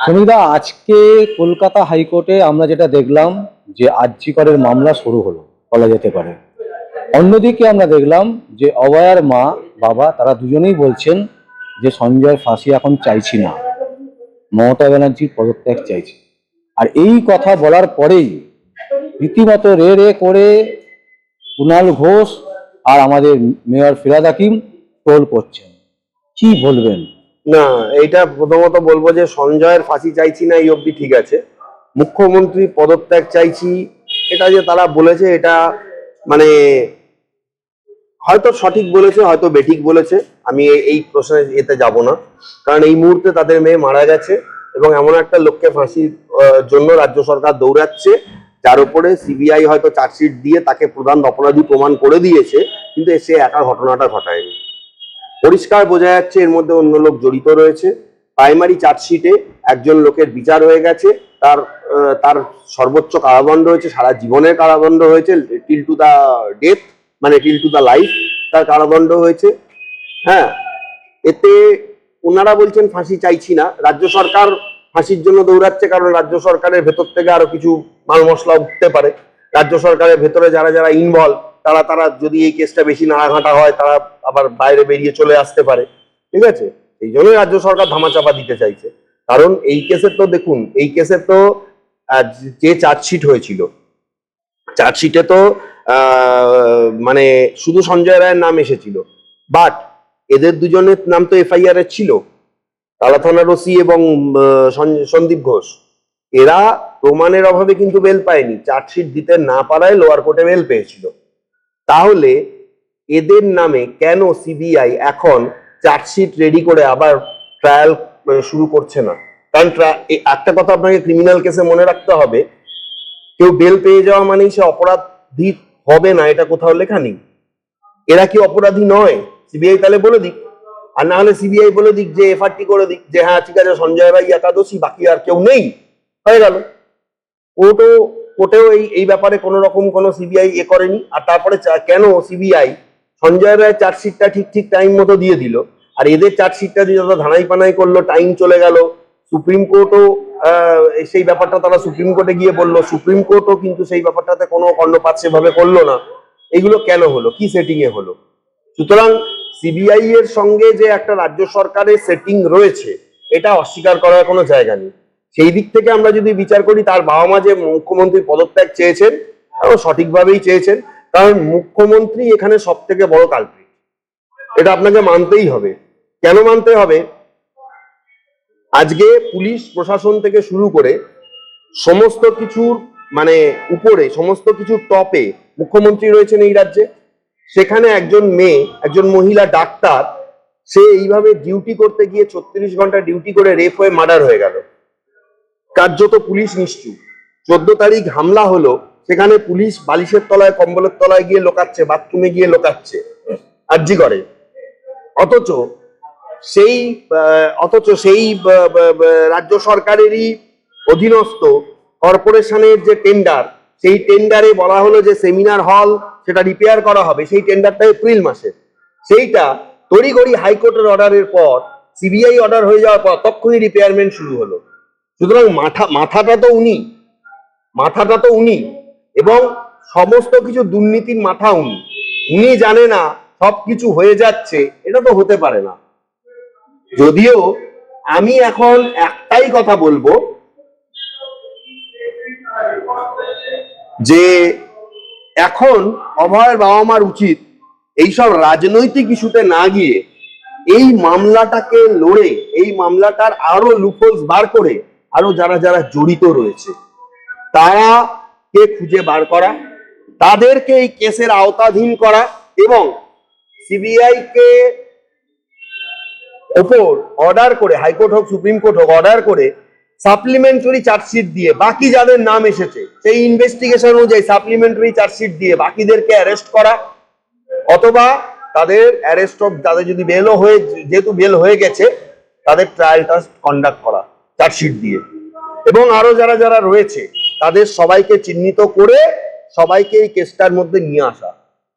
সুমিতা আজকে কলকাতা হাইকোর্টে আমরা যেটা দেখলাম যে আর্যিকরের মামলা শুরু হলো, বলা যেতে পারে। অন্যদিকে আমরা দেখলাম যে অভয়ার মা, বাবা, তারা দুজনেই বলছেন যে সঞ্জয় ফাঁসি এখন চাইছি না। মমতা ব্যানার্জির পদত্যাগ চাইছি। আর এই কথা বলার পরেই রীতিমতো রে রে করে কুণাল ঘোষ আর আমাদের মেয়র ফিরাদ হাকিম টোল করছেন। কি বলবেন? না এটা প্রথমত বলব যে সঞ্জয়ের ফাঁসি চাইছি না, এই অবধি ঠিক আছে। মুখ্যমন্ত্রী পদত্যাগ চাইছি, এটা যে তারা বলেছে, এটা মানে হয়তো সঠিক বলেছে, হয়তো বেঠিক বলেছে, আমি এই প্রশ্নে এতে যাব না। কারণ এই মুহূর্তে তাদের মেয়ে মারা গেছে এবং এমন একটা লোককে ফাঁসির জন্য রাজ্য সরকার দৌড়াচ্ছে, যার উপরে সিবিআই হয়তো চার্জশিট দিয়ে তাকে প্রধান অপরাধী প্রমাণ করে দিয়েছে, কিন্তু সে একা ঘটনাটা ঘটায়নি। পরিষ্কার বোঝা যাচ্ছে এর মধ্যে অন্য লোক জড়িত রয়েছে। প্রাইমারি চার্জশিটে একজন লোকের বিচার হয়ে গেছে। তার তার সর্বোচ্চ কারাদণ্ড হয়েছে, সারা জীবনের কারাদণ্ড হয়েছে টিল টু দা ডেথ মানে টিল টু দা লাইফ তার কারাদণ্ড হয়েছে। হ্যাঁ এতে ওনারা বলছেন ফাঁসি চাইছি না। রাজ্য সরকার ফাঁসির জন্য দৌড়াচ্ছে কারণ রাজ্য সরকারের ভেতর থেকে আরও কিছু মাল মশলা উঠতে পারে। রাজ্য সরকারের ভেতরে যারা যারা ইনভলভ তারা তারা যদি এই কেসটা বেশি নাড়াঘাটা হয়, তারা আবার বাইরে বেরিয়ে চলে আসতে পারে, ঠিক আছে? এই জন্যই রাজ্য সরকার ধামাচাপা দিতে চাইছে। কারণ এই কেসের তো দেখুন, এই কেসের তো যে চার্জশিট হয়েছিল, চার্জশিটে তো মানে শুধু সঞ্জয় রায়ের নাম এসেছিল। বাট এদের দুজনের নাম তো এফআইআর এর ছিল। তালা থানার ওসি এবং সন্দীপ ঘোষ। এরা প্রমাণের অভাবে কিন্তু বেল পায়নি। চার্জশিট দিতে না পারায় লোয়ার কোর্টে বেল পেয়েছিল। তাহলে এদের নামে কেন সিবিআই এখন চার্জশিট রেডি করে আবার ট্রায়াল শুরু করছে না? কারণ একটা কথা আপনাকে ক্রিমিনাল কেসে মনে রাখতে হবে, কেউ বেল পেয়ে যাওয়া মানেই সে অপরাধী হবে না, এটা কোথাও লেখা নেই। এরা কি অপরাধী নয়? সিবিআই তাহলে বলে দিক। আর না হলে সিবিআই বলে দিক যে এফআরটি করে দিক, যে হ্যাঁ ঠিক আছে, সঞ্জয় ভাই একাদশী, বাকি আর কেউ নেই। হয়ে গেল। কোর্টও, কোর্টেও এই এই ব্যাপারে কোনো রকম কোনো সিবিআই এ করেনি। আর তারপরে কেন সিবিআই সঞ্জয় রায় চার্জশিটটা ঠিক ঠিক টাইম মতো দিয়ে দিল। আর এদের চার্জশিটটা দিয়ে যত ধানাই পানাই করল টাইম চলে গেল। সুপ্রিম কোর্টও সেই ব্যাপারটা তারা সুপ্রিম কোর্টে গিয়ে বলল। সুপ্রিম কোর্টও কিন্তু সেই ব্যাপারটাতে কোনো কর্ণপাত সেভাবে করল না। এগুলো কেন হলো? কি সেটিং এ হলো? সুতরাং সিবিআই এর সঙ্গে যে একটা রাজ্য সরকারের সেটিং রয়েছে, এটা অস্বীকার করার কোনো জায়গা নেই। সেই দিক থেকে আমরা যদি বিচার করি, তার বাবা মা যে মুখ্যমন্ত্রী পদত্যাগ চেয়েছেন সঠিকভাবেই চেয়েছেন। কারণ মুখ্যমন্ত্রী এখানে সব থেকে বড় কালপ্রিট এটা আপনাকে মানতেই হবে। কেন মানতে হবে? আজকে পুলিশ প্রশাসন থেকে শুরু করে সমস্ত কিছুর মানে উপরে, সমস্ত কিছুর টপে মুখ্যমন্ত্রী রয়েছেন এই রাজ্যে। সেখানে একজন মেয়ে, একজন মহিলা ডাক্তার, সে এইভাবে ডিউটি করতে গিয়ে ছত্রিশ ঘণ্টা ডিউটি করে রেপ হয়ে মার্ডার হয়ে গেল। কার্যত পুলিশ নিশ্চুপ। চোদ্দ তারিখ হামলা হলো সেখানে পুলিশ বালিশের তলায়, কম্বলের তলায় গিয়ে লোকাচ্ছে, বাথরুমে গিয়ে লোকাচ্ছে, আর্জি করে। অথচ সেই অথচ সেই রাজ্য সরকারেরই অধীনস্থ কর্পোরেশনের যে টেন্ডার, সেই টেন্ডারে বলা হলো যে সেমিনার হল সেটা রিপেয়ার করা হবে, সেই টেন্ডারটা এপ্রিল মাসে। সেইটা তড়িঘড়ি হাইকোর্টের অর্ডারের পর, সিবিআই অর্ডার হয়ে যাওয়ার পর তখনই রিপেয়ারমেন্ট শুরু হলো। সুতরাং মাথা, মাথাটা তো উনি, মাথাটা তো উনি। এবং সমস্ত কিছু দুর্নীতির মাথা উনি। উনি জানে না সবকিছু হয়ে যাচ্ছে, এটা তো হতে পারে না। যদিও আমি এখন একটাই কথা বলব, যে এখন অভয়ের বাবা মার উচিত এইসব রাজনৈতিক ইস্যুতে না গিয়ে এই মামলাটাকে লড়ে, এই মামলাটার আরও লুপোলস বার করে আরও যারা যারা জড়িত রয়েছে, তারা কে খুঁজে বার করা, তাদেরকে এই কেসের আওতাধীন করা এবং সিবিআই কে ওপর অর্ডার করে, হাইকোর্ট হোক, সুপ্রিম কোর্ট হোক অর্ডার করে সাপ্লিমেন্টারি চার্জশিট দিয়ে বাকি যাদের নাম এসেছে, সেই ইনভেস্টিগেশন অনুযায়ী সাপ্লিমেন্টারি চার্জশিট দিয়ে বাকিদেরকে অ্যারেস্ট করা অথবা তাদের অ্যারেস্ট অফ তাদের যদি বেলও হয়ে, যেহেতু বেল হয়ে গেছে, তাদের ট্রায়াল ট্রায়ালটা কন্ডাক্ট করা চার্জশিট দিয়ে। এবং আরও যারা যারা রয়েছে তাদের সবাইকে চিহ্নিত করে সবাইকে এই কেসটার মধ্যে নিয়ে আসা।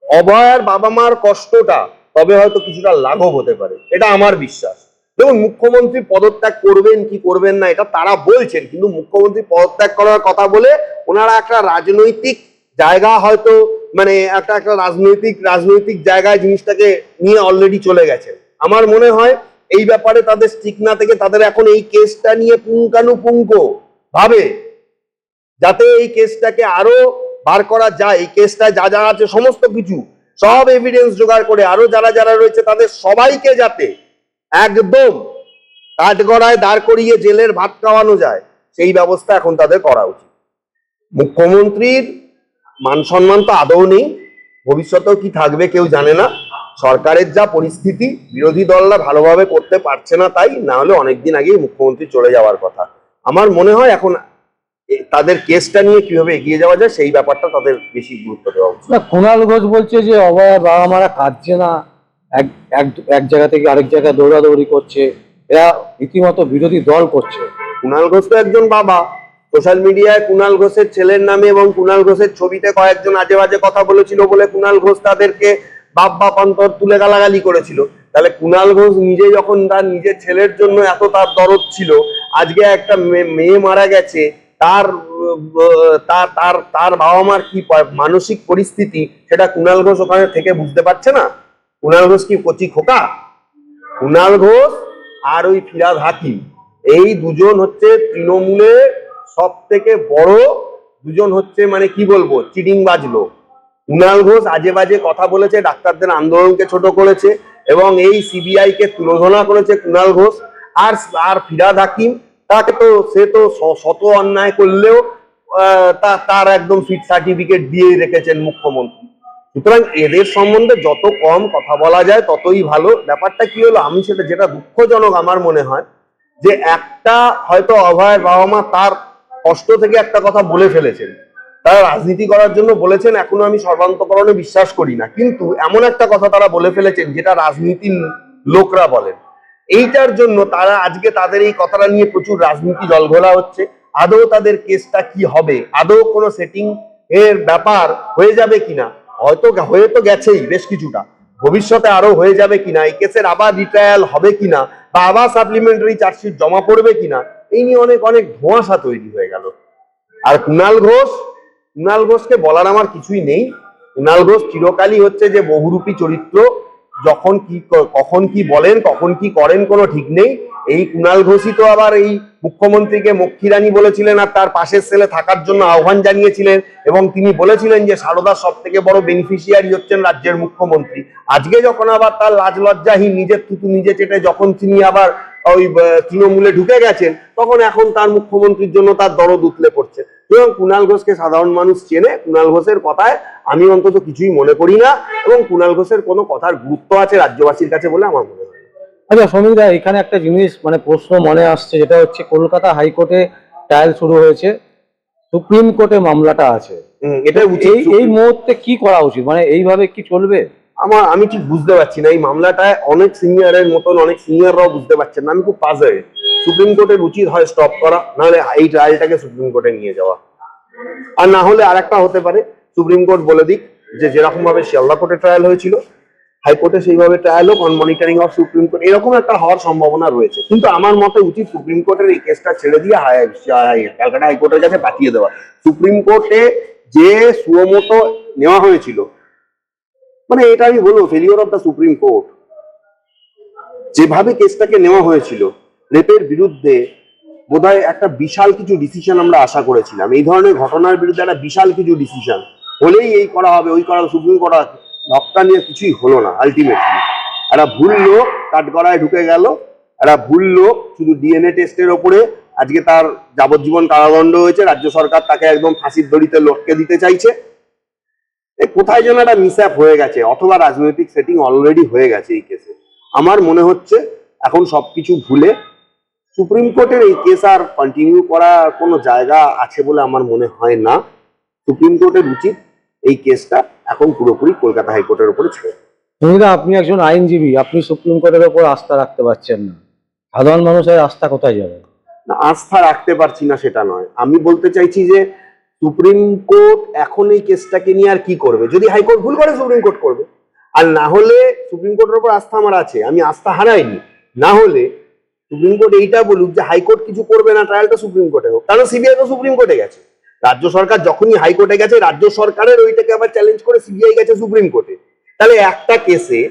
অভয়ার বাবা মার কষ্টটা তবে হয়তো কিছুটা লাঘব হতে পারে, এটা আমার বিশ্বাস। দেখুন, মুখ্যমন্ত্রী পদত্যাগ করবেন কি করবেন না, এটা তারা বলছেন, কিন্তু মুখ্যমন্ত্রী পদত্যাগ করার কথা বলে ওনারা একটা রাজনৈতিক জায়গা হয়তো মানে একটা একটা রাজনৈতিক রাজনৈতিক জায়গায় জিনিসটাকে নিয়ে অলরেডি চলে গেছে। আমার মনে হয় এই ব্যাপারে তাদের স্টিক না থেকে তাদের এখন এই কেসটা নিয়ে পুঙ্খানুপুঙ্খ ভাবে যাতে এই কেসটাকে আরও বার করা যায়। এই কেসটা যা যা আছে, সমস্ত কিছু। সব এভিডেন্স জোগাড় করে আরও যারা যারা রয়েছে, তাদের সবাইকে যাতে একদম কাঠগড়ায় দাঁড় করিয়ে জেলের ভাত খাওয়ানো যায়, সেই ব্যবস্থা এখন তাদের করা উচিত। মুখ্যমন্ত্রীর মান সম্মান তো আদৌ নেই। ভবিষ্যতেও কি থাকবে কেউ জানে না। সরকারের যা পরিস্থিতি, বিরোধী দলরা ভালোভাবে করতে পারছে না তাই, না হলে অনেকদিন আগেই মুখ্যমন্ত্রী চলে যাওয়ার কথা। আমার মনে হয় এখন তাদের কেসটা নিয়ে কীভাবে এগিয়ে যাওয়া যায় সেই ব্যাপারটা তাদের বেশি গুরুত্ব দেওয়া উচিত। না কুণাল ঘোষ বলছে যে অভয়ের বাবা মারা কাঁদছে না এক এক জায়গা থেকে আরেক জায়গায় দৌড়াদৌড়ি করছে এরা রীতিমতো বিরোধী দল করছে। কুণাল ঘোষ তো একজন বাবা। সোশ্যাল মিডিয়ায় কুণাল ঘোষের ছেলের নামে এবং কুণাল ঘোষের ছবিতে কয়েকজন আজে বাজে কথা বলেছিল বলে কুণাল ঘোষ তাদেরকে বাপ বাপ অন্তর তুলে গালাগালি করেছিল। তাহলে কুণাল ঘোষ নিজে যখন তার নিজের ছেলের জন্য এত তার দরদ ছিল আজকে একটা মেয়ে মারা গেছে তার তার তার তার বাবা মার কি মানসিক পরিস্থিতি সেটা কুণাল ঘোষ ওখানে থেকে বুঝতে পারছে না? কুণাল ঘোষ কি কচি খোকা? কুণাল ঘোষ আর ওই ফিরাদ হাকিম। এই দুজন হচ্ছে তৃণমূলে সব থেকে বড়, দুজন হচ্ছে মানে কি বলব চিডিং বাজলো কুণাল ঘোষ আজে বাজে কথা বলেছে, ডাক্তারদের আন্দোলনকে ছোট করেছে এবং এই সিবিআই কে তুলোধনা করেছে কুণাল ঘোষ আর আর ফিরাদ হাকিম তাকে তো, সে তো শত অন্যায় করলেও তার একদম ফিট সার্টিফিকেট দিয়ে রেখেছেন মুখ্যমন্ত্রী। সুতরাং এদের সম্বন্ধে যত কম কথা বলা যায়, ততই ভালো। ব্যাপারটা কি হলো, আমি সেটা, যেটা দুঃখজনক আমার মনে হয়, যে একটা হয়তো অভয়ের বাবা মা তার কষ্ট থেকে একটা কথা বলে ফেলেছেন। তারা রাজনীতি করার জন্য বলেছেন, এখনও আমি সর্বান্তকরণে বিশ্বাস করি না। কিন্তু এমন একটা কথা তারা বলে ফেলেছেন, যেটা রাজনীতির লোকরা বলেন। এইটার জন্য তারা আজকে তাদের এই কথাটা নিয়ে প্রচুর রাজনীতি জলঘোলা হচ্ছে। আদৌ তাদের কেসটা কি হবে? আদৌ কোনো সেটিং এর ব্যাপার হয়ে যাবে কিনা? হয়তো হয়ে তো গেছেই বেশ কিছুটা। ভবিষ্যতে আরও হয়ে যাবে কিনা? এই কেসের আবার রিট্রায়াল হবে কিনা? বা আবার সাপ্লিমেন্টারি চার্জশিট জমা পড়বে কিনা? এই নিয়ে অনেক অনেক ধোঁয়াশা তৈরি হয়ে গেল। আর কুণাল ঘোষ কুণাল ঘোষকে বলার আমার কিছুই নেই। কুণাল ঘোষ চিরকালই হচ্ছে যে বহুরূপী চরিত্র। যখন কি কখন কি বলেন, কখন কি করেন কোনো ঠিক নেই। এই কুণাল ঘোষই তো আবার এই মুখ্যমন্ত্রীকে মক্ষীরানী বলেছিলেন আর তার পাশের ছেলে থাকার জন্য আহ্বান জানিয়েছিলেন এবং তিনি বলেছিলেন যে সারদা সব থেকে বড় বেনিফিশিয়ারি হচ্ছেন রাজ্যের মুখ্যমন্ত্রী। আজকে যখন আবার তার লাজ লজ্জাহীন নিজের থুতু নিজে চেটে, যখন তিনি আবার ওই তৃণমূলে ঢুকে গেছেন তখন এখন তার মুখ্যমন্ত্রীর জন্য তার দরদ উতলে পড়ছে। সুতরাং কুণাল ঘোষকে সাধারণ মানুষ চেনে কুণাল ঘোষের কথায় আমি অন্তত কিছুই মনে করি না এবং কুণাল ঘোষের কোনো কথার গুরুত্ব আছে রাজ্যবাসীর কাছে বলে আমার মনে হয়। আচ্ছা সমীরদা এখানে একটা জিনিস মানে প্রশ্ন মনে আসছে যেটা হচ্ছে কলকাতা হাইকোর্টে ট্রায়াল শুরু হয়েছে সুপ্রিম কোর্টে মামলাটা আছে। এটা এই মুহূর্তে কি করা উচিত? মানে এইভাবে কি চলবে? আমার, আমি ঠিক বুঝতে পারছি না। এই মামলাটায় অনেক সিনিয়রের মতন, অনেক সিনিয়ররাও বুঝতে পারছেন না। আমি খুব পাজে। সুপ্রিম কোর্টের উচিত হয় স্টপ করা, নাহলে এই ট্রায়ালটাকে সুপ্রিম কোর্টে নিয়ে যাওয়া। আর না হলে আরেকটা হতে পারে। সুপ্রিম কোর্ট বলে দিক যে যেরকম ভাবে শিয়ালদা কোর্টে ট্রায়াল হয়েছিল হাইকোর্টে সেইভাবে ট্রায়াল হোক on monitoring of supreme court, এরকম একটা হওয়ার সম্ভাবনা রয়েছে। কিন্তু আমার মতে উচিত সুপ্রিম কোর্টের এই কেসটা ছেড়ে দিয়ে ক্যালকাটা হাইকোর্টের কাছে পাঠিয়ে দেওয়া। সুপ্রিম কোর্টে যে সুমতো নেওয়া হয়েছিল মানে এটা আমি বলব failure of the supreme court যেভাবে কেসটাকে নেওয়া হয়েছিল, রেপের বিরুদ্ধে বোধহয় একটা বিশাল কিছু ডিসিশন আমরা আশা করেছিলাম। এই ধরনের ঘটনার বিরুদ্ধে একটা বিশাল কিছু ডিসিশন হলেই এই করা হবে, ওই করা সুপ্রিম কোর্ট ডক্টর নিয়ে কিছুই হলো না আলটিমেটলি একটা ভুল লোক কাঠগড়ায় ঢুকে গেল, একটা ভুল লোক শুধু ডিএনএ টেস্টের ওপরে আজকে তার যাবজ্জীবন কারাদণ্ড হয়েছে, রাজ্য সরকার তাকে একদম ফাঁসির দড়িতে লটকে দিতে চাইছে। কোথায় যেন একটা মিস হয়ে গেছে অথবা রাজনৈতিক সেটিং অলরেডি হয়ে গেছে এই কেসে আমার মনে হচ্ছে এখন সবকিছু ভুলে সুপ্রিম কোর্টের এই কেস আর কন্টিনিউ করার কোনো জায়গা আছে বলে আমার মনে হয় না। সুপ্রিম কোর্টের উচিত এই কেসটা এখন পুরোপুরি কলকাতা হাইকোর্টের উপরে ছেড়ে। সমীরদা আপনি একজন আইনজীবী আপনি সুপ্রিম কোর্টের ওপর আস্থা রাখতে পারছেন না। সাধারণ মানুষের আস্থা কোথায় যাবে? না আস্থা রাখতে পারছি না সেটা নয়। আমি বলতে চাইছি যে সুপ্রিম কোর্ট এখন এই কেসটাকে নিয়ে আর কি করবে? যদি হাইকোর্ট ভুল করে, সুপ্রিম কোর্ট করবে। আর না হলে সুপ্রিম কোর্টের উপর আস্থা আমার আছে, আমি আস্থা হারাইনি। না হলে সুপ্রিম কোর্ট এইটা বলুক যে হাইকোর্ট কিছু করবে না, ট্রায়ালটা সুপ্রিম কোর্টে হোক। কারণ সিবিআই তো সুপ্রিম কোর্টে গেছে। রাজ্য সরকার যখনই হাইকোর্টে গেছে, রাজ্য সরকারের ওইটাকে আবার চ্যালেঞ্জ করে সিবিআই গেছে সুপ্রিম কোর্টে। তাহলে একটা কেসে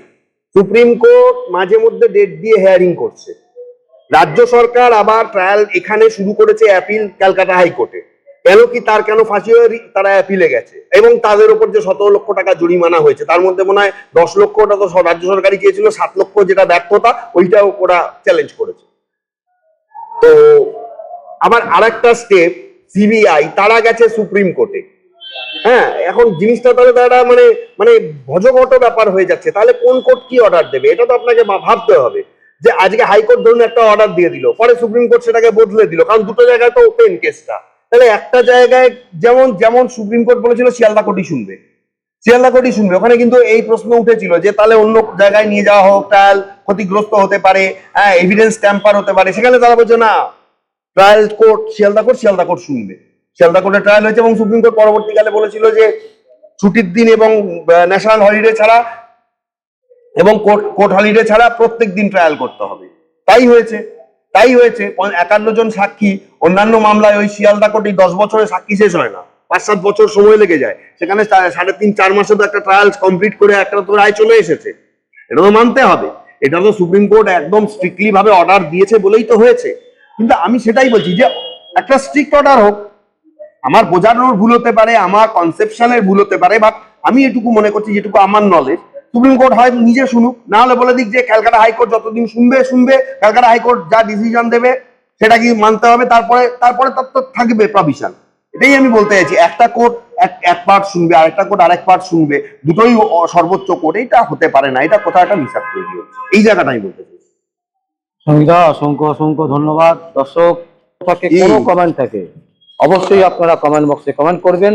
সুপ্রিম কোর্ট মাঝে মধ্যে ডেট দিয়ে হেয়ারিং করছে। রাজ্য সরকার আবার ট্রায়াল এখানে শুরু করেছে অ্যাপিল ক্যালকাটা হাইকোর্টে কেন কি তার কেন ফাঁসি হয়ে তারা অ্যাপিলে গেছে? এবং তাদের উপর যে সতেরো লক্ষ টাকা জরিমানা হয়েছে, তার মধ্যে মনে হয় দশ লক্ষটা তো রাজ্য সরকারই চেয়েছিল সাত লক্ষ যেটা ব্যর্থতা, ওইটাও ওরা চ্যালেঞ্জ করেছে। তো আবার আর একটা স্টেপ সিবিআই তারা গেছে সুপ্রিম কোর্টে হ্যাঁ এখন জিনিসটা তাহলে তারা মানে মানে ভজঘট ব্যাপার হয়ে যাচ্ছে। তাহলে কোন কোর্ট কি অর্ডার দেবে? এটা তো আপনাকে ভাবতে হবে। যে আজকে হাইকোর্ট ধরুন একটা অর্ডার দিয়ে দিল, পরে সুপ্রিম কোর্ট সেটাকে বদলে দিল, কারণ দুটো জায়গায় তো ওপেন কেসটা তাহলে একটা জায়গায় যেমন যেমন সুপ্রিম কোর্ট বলেছিল, শিয়ালদা কোর্টই শুনবে। শিয়ালদা কোর্টই শুনবে। ওখানে কিন্তু এই প্রশ্ন উঠেছিল যে, তাহলে অন্য জায়গায় নিয়ে যাওয়া হোক ট্রায়াল ক্ষতিগ্রস্ত হতে পারে হ্যাঁ এভিডেন্স ট্যাম্পার হতে পারে। সেখানে তারা বলছে, না trial court Sealdah court Sealdah court শুনবে। শিয়ালদা কোর্টে ট্রায়াল হয়েছে এবং সুপ্রিম কোর্ট পরবর্তীকালে বলেছিল যে, ছুটির দিন এবং ন্যাশনাল হলিডে ছাড়া এবং কোর্ট কোর্ট হলিডে ছাড়া প্রত্যেক দিন ট্রায়াল করতে হবে। তাই হয়েছে। তাই হয়েছে একান্ন জন সাক্ষী, অন্যান্য মামলায় ওই শিয়ালদা কোর্টে দশ বছরে সাক্ষী শেষ হয় না। পাঁচ সাত বছর সময় লেগে যায়। সেখানে সাড়ে তিন, চার মাসে তো একটা ট্রায়াল কমপ্লিট করে একটা তো রায় চলে এসেছে। এটা তো মানতে হবে। এটা তো সুপ্রিম কোর্ট একদম স্ট্রিক্টলি ভাবে অর্ডার দিয়েছে বলেই তো হয়েছে। কিন্তু আমি সেটাই বলছি যে, একটা স্ট্রিক্ট অর্ডার হোক, আমার বোঝানোর ভুল হতে পারে, আমার কনসেপশনের ভুল হতে পারে বাট আমি এটুকু মনে করছি যেটুকু আমার নলেজ সুপ্রিম কোর্ট হয় নিজে শুনুক। না হলে বলে দিক যে ক্যালকাটা হাইকোর্ট যতদিন শুনবে শুনবে ক্যালকাটা হাইকোর্ট যা ডিসিশন দেবে সেটা কি মানতে হবে? তারপরে তারপরে তার তো থাকবে প্রভিশন এটাই আমি বলতে চাইছি। একটা কোর্ট এক এক পার্ট শুনবে আর একটা কোর্ট আরেক পার্ট শুনবে। দুটোই সর্বোচ্চ কোর্ট। এটা হতে পারে না। এটা কোথাও একটা মিসাপ তৈরি হচ্ছে। এই জায়গাটা আমি বলতে চাইছি। সঙ্গীতা অসংখ্য অসংখ্য ধন্যবাদ। দর্শক কোনো কমেন্ট থাকে অবশ্যই আপনারা কমেন্ট বক্সে কমেন্ট করবেন।